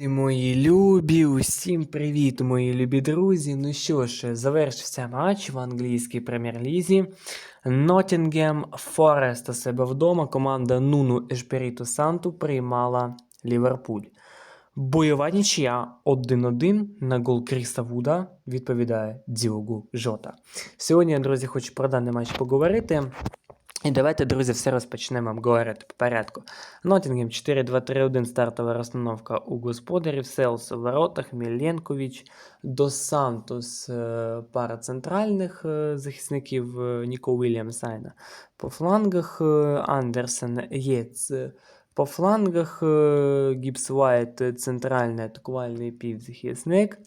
Мої любі, усім привіт, мої любі друзі. Ну що ж, завершився матч в англійській прем'єр-лізі. Ноттінгем Форест у себе вдома. Команда Нуну Ешперіту Санту приймала Ліверпуль. Бойова нічия 1-1 на гол Кріса Вуда відповідає Діогу Жота. Сьогодні, друзі, хочу про даний матч поговорити. І давайте, друзі, все розпочнемо говорити по порядку. Ноттінгем 4-2-3-1 стартова розстановка у господарів, Селс у воротах, Міленкович, Дос е, пара центральних е, захисників е, Ніко Уільямс Айна. По флангах Андерсен Єц. По флангах Гібс Уайт, е, центральний атакувальний півзахисник.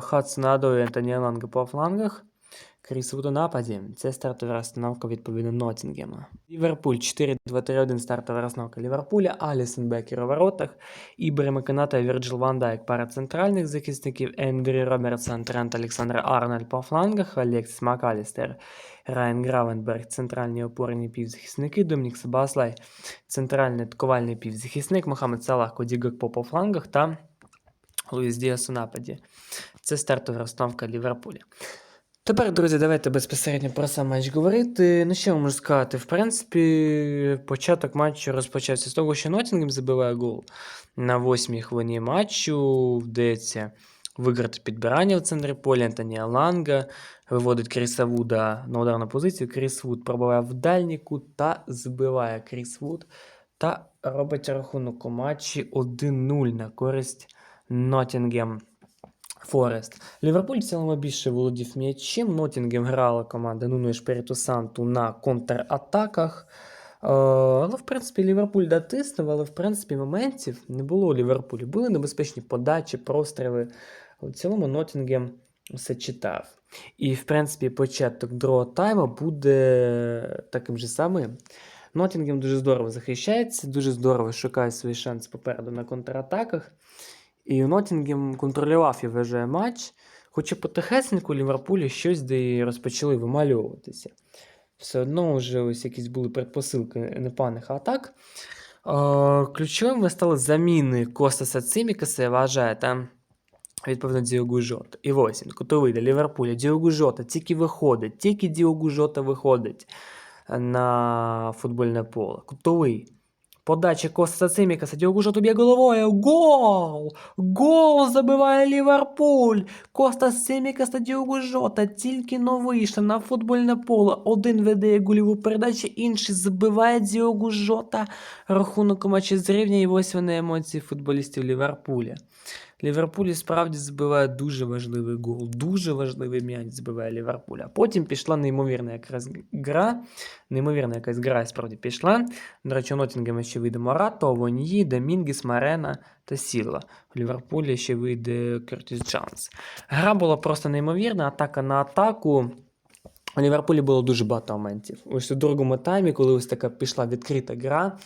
Хадсон Адо і Антоні Ланга по флангах. Кріс Вуд у нападі. Це стартова розстановка відповідно Ноттінгема. Ліверпуль 4-2-3-1 стартова розстановка Ліверпуля, Алісон Бекер у воротах, Ібрема Каната, Вірджил Ван Дайк, пара центральних захисників, Ендрі Робертсон, Трент Олександр Арнольд по флангах, Алексіс Макалістер, Райан Гравенберг, центральні опорні півзахисники, Домінік Себаслай, центральний атакувальний півзахисник, Мохамед Салах, Коді Гакпо по флангах та Луїс Діас у нападі. Це стартова розстановка Ліверпуля. Тепер, друзі, давайте безпосередньо про сам матч говорити. Ну, що я можу сказати? В принципі, початок матчу розпочався з того, що Ноттінгем забиває гол на восьмій хвилині матчу. Вдається виграти підбирання в центрі поля Антонія Ланга, виводить Кріса Вуда на ударну позицію. Кріс Вуд пробиває в дальній кут та збиває Кріс Вуд та робить рахунок у матчі 1-0 на користь Ноттінгем. Форест. Ліверпуль в цілому більше володів м'ячем. Ноттінгем грала команда Нуно Шпіріту Санту на контратаках. Але, в принципі, Ліверпуль дотиснув, але в принципі моментів не було у Ліверпулі. Були небезпечні подачі, простріли. В цілому Ноттінгем все читав. І, в принципі, початок другого тайму буде таким же самим. Ноттінгем дуже здорово захищається, дуже здорово шукає свої шанси попереду на контратаках. І Ноттінгем контролював, я вважаю, матч. Хоча потихесеньку у Ліверпулі щось де і розпочали вимальовуватися. Все одно вже ось якісь були предпосилки непоганих атак. Ключовими стали заміни Костаса Цимікаса, я вважаю, там відповідно Діогу Жота. І ось він, кутовий для Ліверпуля. Діогу Жота тільки виходить, тільки Діогу Жота виходить на футбольне поле. Кутовий. Подача Коста Цимікаса, Діогу Жота б'є головою. Гол! Гол забиває Ліверпуль! Коста Цимікаса, та тільки но вийшла на футбольне поле. Один веде гольову передачу, інший забиває Діогу Жота. Рахунок матчі зрівня і ось вони емоції футболістів Ліверпуля. Ліверпуль справді збиває дуже важливий гол, дуже важливий м'яч збиває Ліверпуль. А потім пішла неймовірна якраз гра. Неймовірна якась гра справді пішла. До речі, у Ноттінгема ще вийде Морато, Воньї, Домінгіс, Марена та Сілва. У Ліверпулі ще вийде Кертіс Джанс. Гра була просто неймовірна, атака на атаку. У Ліверпулі було дуже багато моментів. Ось у другому таймі, коли ось така пішла відкрита гра,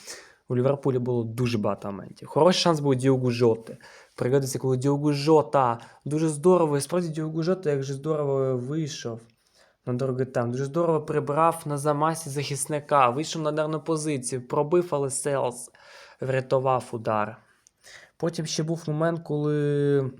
у Ліверпулі було дуже багато моментів. Хороший шанс був Діогу Жоти. Пригадується, коли Діогу Жота дуже здорово, і справді Діогу Жота як же здорово вийшов на дороги там. Дуже здорово прибрав на замасі захисника, вийшов на дарну позицію, пробив, але Селс врятував удар. Потім ще був момент, коли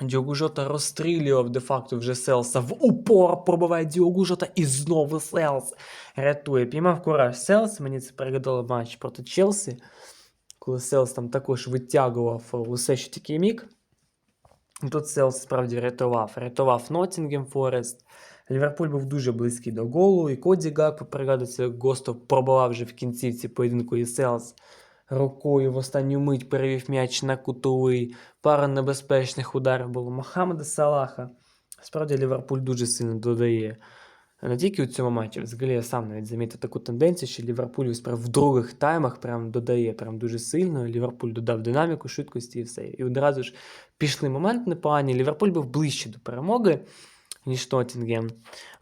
Діогу Жота розстрілював де-факто вже Селса в упор, пробиває Діогу Жота і знову Селс рятує. Піймав кураж Селс, мені це пригадало матч проти Челсі, коли Селс там також витягував усе, що тільки міг. Тут Селс справді рятував. Рятував Ноттінгем Форест. Ліверпуль був дуже близький до голу, і Коді Гакпо, пригадується, Госто пробивав вже в кінцівці поєдинку і Селс рукою в останню мить перевів м'яч на кутовий. Пара небезпечних ударів було Мохамеда Салаха. Справді Ліверпуль дуже сильно додає. Не тільки у цьому матчі, взагалі я сам навіть замітив таку тенденцію, що Ліверпуль в других таймах прям додає прям дуже сильно. Ліверпуль додав динаміку, швидкості і все. І одразу ж пішли момент непогані. Ліверпуль був ближче до перемоги, ніж Ноттінгем.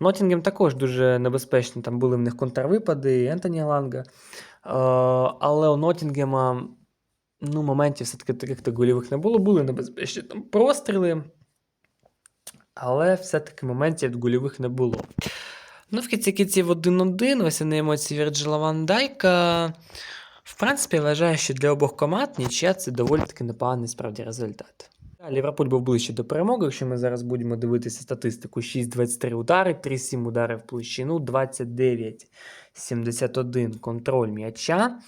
Ноттінгем також дуже небезпечно. Там були в них контрвипади, Ентоні Ланга. Е, але у Ноттінгема ну, моментів все-таки таких то гольових не було. Були небезпечні там простріли. Але все-таки моментів гольових не було. Ну, в кінці кінців 1-1, ось вони емоції Вірджила Ван Дайка. В принципі, вважаю, що для обох команд нічия це доволі таки непоганий справді результат. Ліверпуль був ближче до перемоги, якщо ми зараз будемо дивитися статистику: 6-23 удари, 3-7 удари в площину, 29-71 контроль м'яча.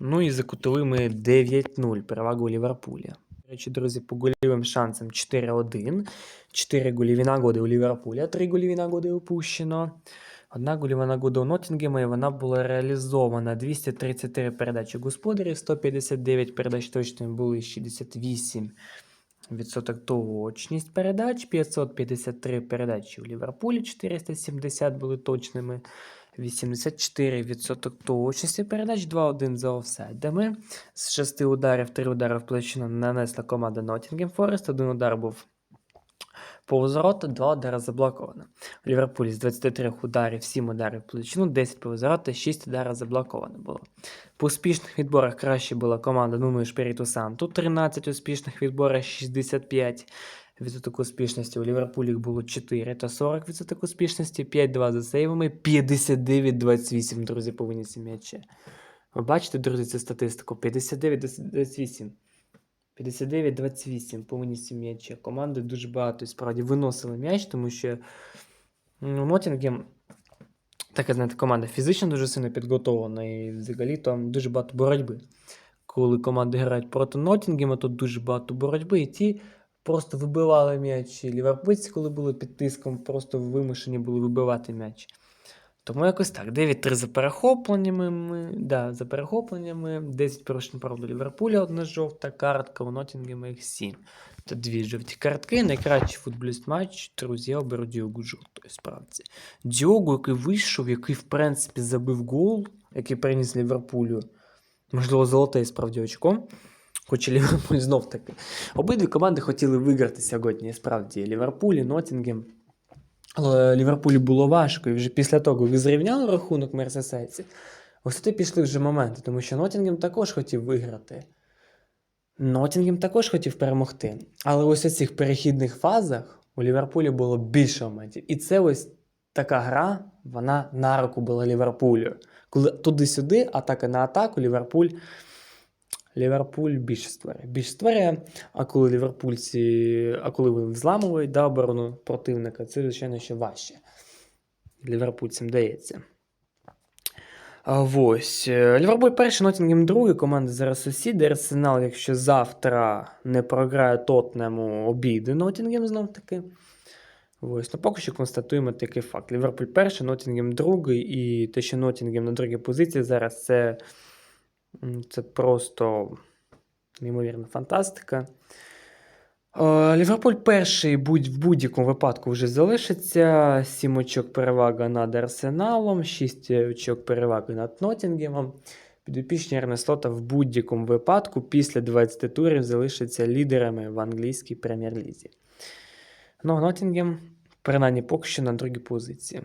Ну і за кутовими 9-0 перевагу Ліверпуля. До речі, друзі, по голівим шансам 4-1. 4 гольові нагоди у Ліверпуля, 3 гольові нагоди упущено. Одна гольова нагода у Ноттінгема, і вона була реалізована. 233 передачі господарів, 159 передач точними були 68 відсоток точність передач, 553 передачі у Ліверпулі, 470 були точними, 84% точності передач, 2-1 за офсайдами. З 6 ударів 3 удари в площину нанесла команда Nottingham Forest, один удар був ворота, 2 удари заблоковано. У Ліверпулі з 23 ударів 7 ударів в площину, 10 повз ворота, 6 ударів заблоковано було. По успішних відборах краще була команда Нуну Шпіріту Санту. 13 успішних відборах, 65 відсоток успішності. У Ліверпулі було 4 та 40 відсоток успішності, 5-2 за сейвами, 59-28, друзі, по винісі м'яча. Ви бачите, друзі, цю статистику? 59-28. 59-28 по винісі м'яча. Команди дуже багато і справді виносили м'яч, тому що ну, така, знаєте, команда фізично дуже сильно підготовлена і взагалі там дуже багато боротьби. Коли команди грають проти Ноттінгема, тут дуже багато боротьби, і ті просто вибивали м'яч. Ліверпульці, коли були під тиском, просто вимушені були вибивати м'яч. Тому якось так. 9-3 за перехопленнями. Ми, да, за перехопленнями. 10 порушень правда Ліверпуля, одна жовта картка, у Ноттінгема їх 7. Та дві жовті картки. Найкращий футболіст матч, друзі, я оберу Діогу жовтої справді. Діогу, який вийшов, який, в принципі, забив гол, який приніс Ліверпулю. Можливо, золотий справді очко. Хоча Ліверпуль знов таки. Обидві команди хотіли виграти сьогодні, справді. Ліверпуль і Ноттінгем. Але Ліверпулю було важко, і вже після того, як зрівняли рахунок Мерсесайці, ось туди пішли вже моменти, тому що Ноттінгем також хотів виграти. Ноттінгем також хотів перемогти. Але ось у цих перехідних фазах у Ліверпулі було більше моментів. І це ось така гра, вона на руку була Ліверпулю. Коли туди-сюди, атака на атаку, Ліверпуль. Ліверпуль більше створює. Більше створює, а коли ліверпульці, а коли вони взламують да, оборону противника, це, звичайно, ще важче. Ліверпульцям дається. Ось. е, Ліверпуль перший, Ноттінгем другий, команда зараз сусіди. Арсенал, якщо завтра не програє Тотнему, обійде Ноттінгем знов таки. Ось, ну поки що констатуємо такий факт. Ліверпуль перший, Ноттінгем другий, і те, що Ноттінгем на другій позиції зараз це, це просто неймовірна фантастика. Е, Ліверпуль перший будь, в будь-якому випадку вже залишиться. 7 очок перевага над Арсеналом, 6 очок переваги над Ноттінгемом. Підопічні Ернестота в будь-якому випадку після 20 турів залишаться лідерами в англійській прем'єр-лізі. Ну, Ноттінгем, принаймні, поки що на другій позиції.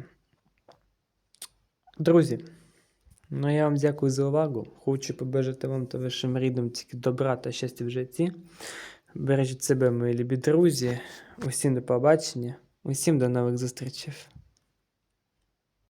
Друзі, ну я вам дякую за увагу. Хочу побажати вам та вашим рідним тільки добра та щастя в житті. Бережіть себе, мої любі друзі. Усім до побачення. Усім до нових зустрічей.